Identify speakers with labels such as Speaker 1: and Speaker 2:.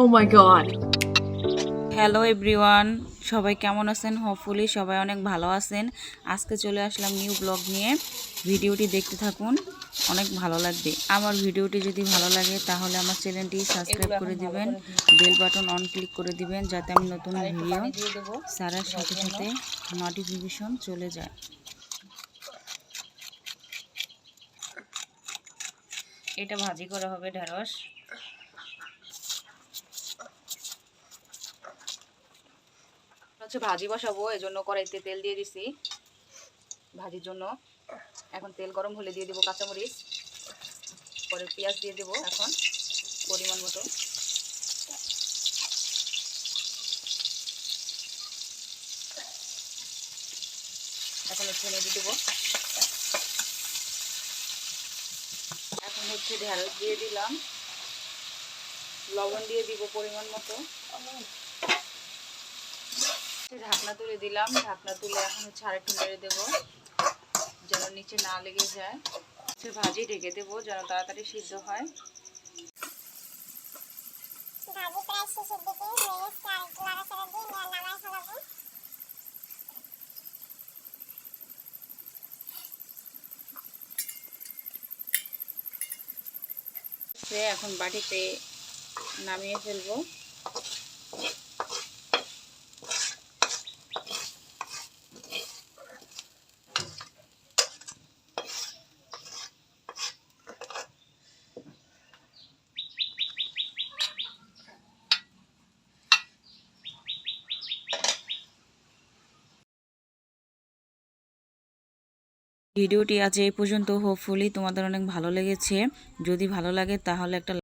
Speaker 1: Oh my god.
Speaker 2: Hello everyone সবাই কেমন আছেন? হোপফুলি সবাই অনেক ভালো আছেন। আজকে চলে আসলাম নিউ ব্লগ নিয়ে। ভিডিওটি দেখতে থাকুন। অনেক ভালো লাগবে। আমার ভিডিওটি যদি ভালো লাগে, তাহলে আমার চ্যানেলটি সাবস্ক্রাইব করে দিবেন। বেল বাটন অন ক্লিক করে দিবেন, যাতে আমি নতুন ভিডিও সারার সাথে সাথে নোটিফিকেশন চলে যায়। এটা ভাজি করা হবে ঢেঁড়স। হচ্ছে ভাজি বসাবো এই জন্য কড়াইতে তেল দিয়ে দিছি। ভাজির জন্য এখন তেল গরম হলে দিয়ে দেবো কাঁচামরিচ, পরে পেঁয়াজ দিয়ে দেবো এখন পরিমাণ মতো। এখন হচ্ছে নেড়ে দেবো। এখন হচ্ছে ঢেঁড়স দিয়ে দিলাম। লবণ দিয়ে দিব পরিমাণ মতো। ঢাকনা তুলে দিলাম। ঢাকনা তুলে এখন হচ্ছে আরেকটু নেড়ে দেবো যেন নিচে না লেগে যায়। হচ্ছে ভাজি ঢেকে দেবো যেন তাড়াতাড়ি সিদ্ধ হয়। এখন বাটিতে নামিয়ে ফেলব। ভিডিওটি আজ এই পর্যন্ত। হোপফুলি তোমাদের অনেক ভালো লেগেছে। যদি ভালো লাগে তাহলে একটা